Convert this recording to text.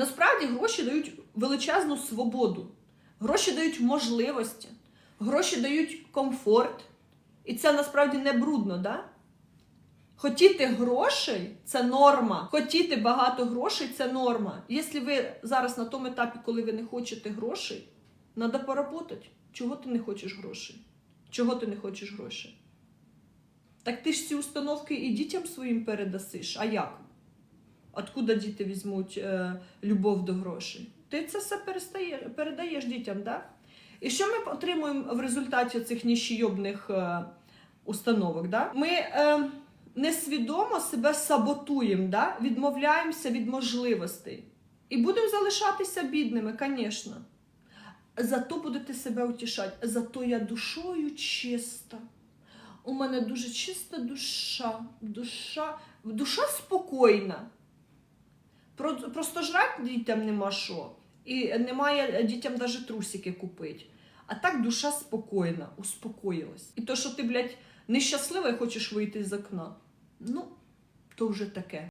Насправді гроші дають величезну свободу, гроші дають можливості, гроші дають комфорт. І це насправді не брудно, да? Хотіти грошей це норма. Хотіти багато грошей це норма. Якщо ви зараз на тому етапі, коли ви не хочете грошей, треба поработати. Чого ти не хочеш грошей? Чого ти не хочеш грошей? Так ти ж ці установки і дітям своїм передасиш. А як? Откуда діти візьмуть е, любов до грошей? Ти це все перестаєш, передаєш дітям, да? І що ми отримуємо в результаті цих ніщійобних е, установок? Да? Ми е, несвідомо себе саботуємо, да? відмовляємося від можливостей. І будемо залишатися бідними, звісно. Зато будете себе утішати. Зато я душою чиста. У мене дуже чиста душа. Душа, душа спокійна. Про- Просто жрати дітям нема що. І немає дітям навіть трусики купити. А так душа спокійна, успокоїлась. І то, що ти, блядь, нещаслива і хочеш вийти з окна. Ну, то вже таке.